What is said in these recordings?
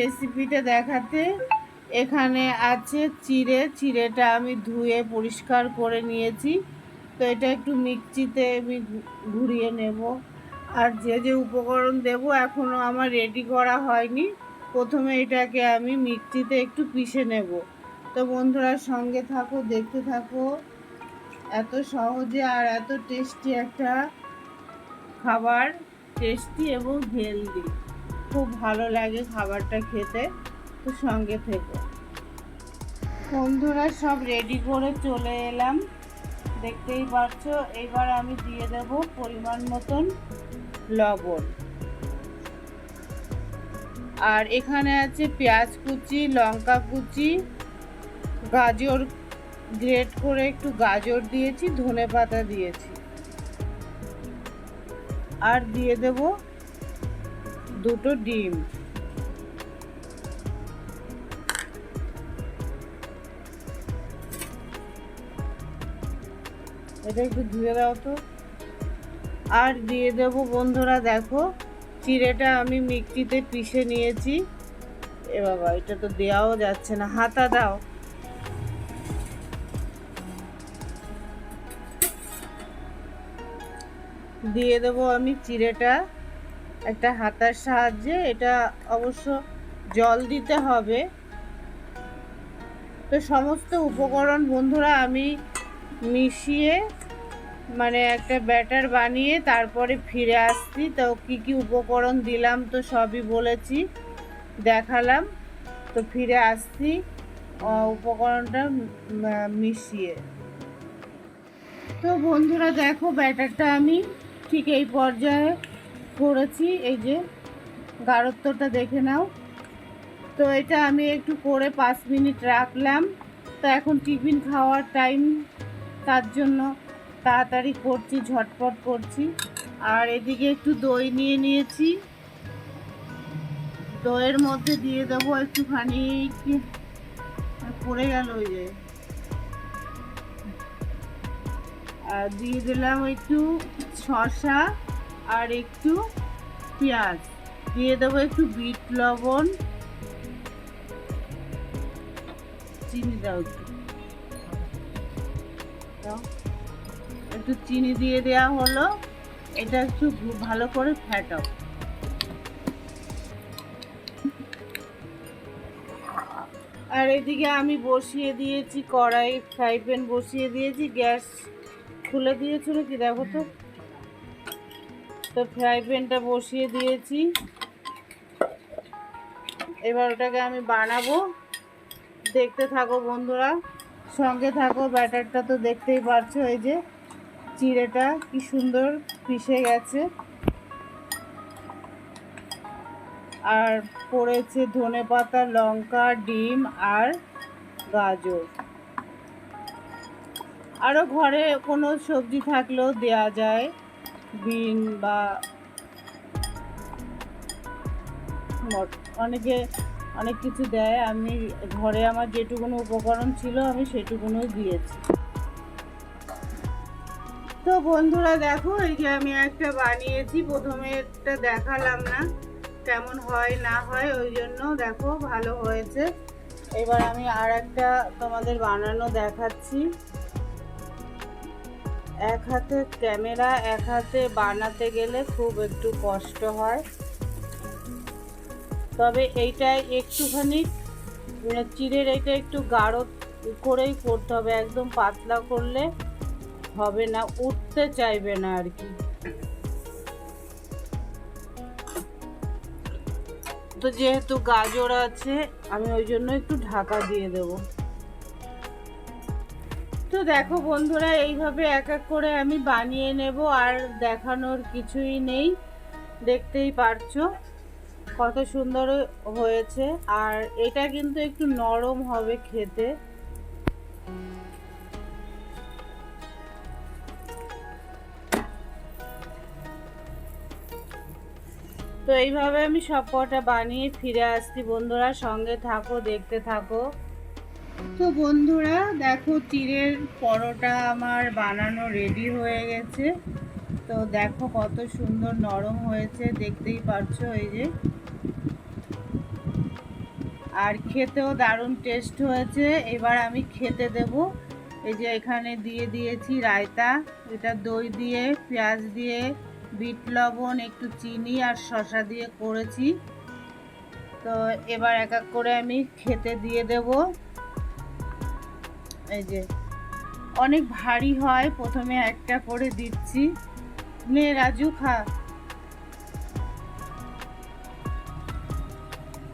রেসিপিটা দেখাতে, এখানে আছে চিড়ে। চিড়েটা আমি ধুয়ে পরিষ্কার করে নিয়েছি। তো এটা একটু মিক্সিতে আমি ঘুরিয়ে নেব। আর যে যে উপকরণ দেব এখনও আমার রেডি করা হয়নি। প্রথমে এটাকে আমি মিক্সিতে একটু পিষে নেব। তো বন্ধুরা, সঙ্গে থাকো, দেখতে থাকো। এত সহজে আর এত টেস্টি একটা খাবার টেস্টি এবং হেলদি খুব ভালো লাগে খাবারটা খেতে। তো সঙ্গে থেকে। বন্ধুরা সব রেডি করে চলে এলাম। দেখতেই পাচ্ছ, এবার আমি দিয়ে দেব পরিমাণ মতন লবণ। আর এখানে আছে পেঁয়াজ কুচি, লঙ্কা কুচি, গাজর গ্রেট করে একটু গাজর দিয়েছি ধনে পাতা দিয়েছি। আর দিয়ে দেব দুটো ডিম। এটা একটু ধুয়ে দাও তো। আর দিয়ে দেব বন্ধুরা, দেখো, চিড়েটা আমি মিক্সিতে পিষে নিয়েছি। এ বাবা, এটা তো দেওয়াও যাচ্ছে না, হাতা দাও। দিয়ে দেব আমি চিড়েটা। একটা হাতার সাহায্যে এটা অবশ্য জল দিতে হবে। তো সমস্ত উপকরণ বন্ধুরা আমি মিশিয়ে মানে একটা ব্যাটার বানিয়ে তারপরে ফিরে আসছি। তো কি কি উপকরণ দিলাম তো সবই বলেছি, দেখালাম। তো ফিরে আসছি উপকরণটা মিশিয়ে। তো বন্ধুরা দেখো ব্যাটারটা আমি ঠিক এই পর্যায়ে করেছি এই যে গাঢ়ত্বটা দেখে নাও। তো এটা আমি একটু করে পাঁচ মিনিট রাখলাম। তো এখন টিফিন খাওয়ার টাইম, তার জন্য তাড়াতাড়ি করছি, ঝটপট করছি। আর এদিকে একটু দই নিয়ে নিয়েছি। দইয়ের মধ্যে দিয়ে দেবো একটুখানি পড়ে গেল ওই যে। আর দিয়ে দিলাম একটু শসা। আর একটু পেঁয়াজ। দিয়ে দেবো একটু বিট, লবণ, চিনি দাও একটু। একটু চিনি দিয়ে দেওয়া হলো। এটা একটু ভালো করে ফ্যাটাও আর এদিকে আমি বসিয়ে দিয়েছি কড়াই, ফ্রাই প্যান বসিয়ে দিয়েছি। গ্যাস খুলে দিয়েছিল কি? দেখো তো। তো ফ্রাই প্যানটা বসিয়ে দিয়েছি। এবার ওটাকে আমি বানাবো। দেখতে থাকো বন্ধুরা, সঙ্গে থাকো, ব্যাটারটা তো দেখতেই পারছ, এই যে চিড়েটা কি সুন্দর পিষে গেছে। আর পড়েছে ধনে পাতা, লঙ্কা, ডিম আর গাজর। আরও ঘরে কোনো সবজি থাকলেও দেয়া যায়। বিন বা অনেকে অনেক কিছু দেয়। আমি ঘরে আমার যেটুকুনো উপকরণ ছিল, আমি সেটুকুনোই দিয়েছি। তো বন্ধুরা, দেখো, এই যে আমি একটা বানিয়েছি। প্রথমে একটা দেখালাম না কেমন হয়, না হয়, ওই জন্য দেখো, ভালো হয়েছে। এবার আমি আর একটা তোমাদের বানানো দেখাচ্ছি। এক হাতে ক্যামেরা এক হাতে বানাতে গেলে খুব একটু কষ্ট হয়। তবে এইটাই একটুখানি উম, চিড়ের এটা একটু গাঢ় করেই করতে হবে একদম পাতলা করলে হবে না উঠতে চাইবে না আর কি। তো যেহেতু গাজর আছে আমি ওই জন্য একটু ঢাকা দিয়ে দেব। তো দেখো বন্ধুরা, এইভাবে এক এক করে আমি বানিয়ে নেব আর দেখানোর কিছুই নেই। দেখতেই পারছ কত সুন্দর হয়েছে। আর এটা কিন্তু একটু নরম হবে খেতে। তো এইভাবে আমি সব কটা বানিয়ে ফিরে আসছি বন্ধুরা। সঙ্গে থাকো, দেখতে থাকো। তো বন্ধুরা, দেখো চিড়ের পরোটা আমার বানানো রেডি হয়ে গেছে। তো দেখো কত সুন্দর নরম হয়েছে, দেখতেই পারছ এই যে। আর খেতেও দারুণ টেস্ট হয়েছে। এবার আমি খেতে দেব। এই যে এখানে দিয়ে দিয়েছি রায়তা, এটা দই দিয়ে, পেঁয়াজ দিয়ে, বিট লবণ, একটু চিনি আর শসা দিয়ে করেছি। তো এবার এক এক করে আমি খেতে দিয়ে দেব। এই যে, অনেক ভারী হয়, প্রথমে একটা করে দিচ্ছি। নে রাজু, খা।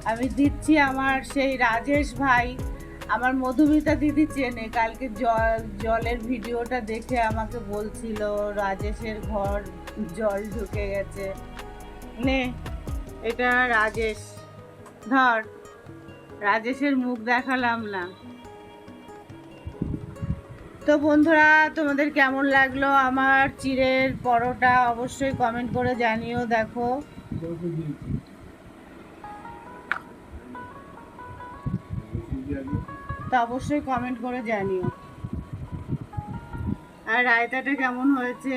আমি দিচ্ছি আমার সেই রাজেশ ভাই। আমার মধুমিতা দিদি চেনে, কালকে জল, জলের ভিডিওটা দেখে আমাকে বলছিল, রাজেশের ঘর জল ঢুকে গেছে। নে, এটা রাজেশ। ধর, রাজেশের মুখ দেখালাম না। তো বন্ধুরা, তোমাদের কেমন লাগল? আমার চিড়ের পরোটা অবশ্যই কমেন্ট করে জানিও, দেখো। তো অবশ্যই কমেন্ট করে জানিও। আর রায়তাটা কেমন হয়েছে?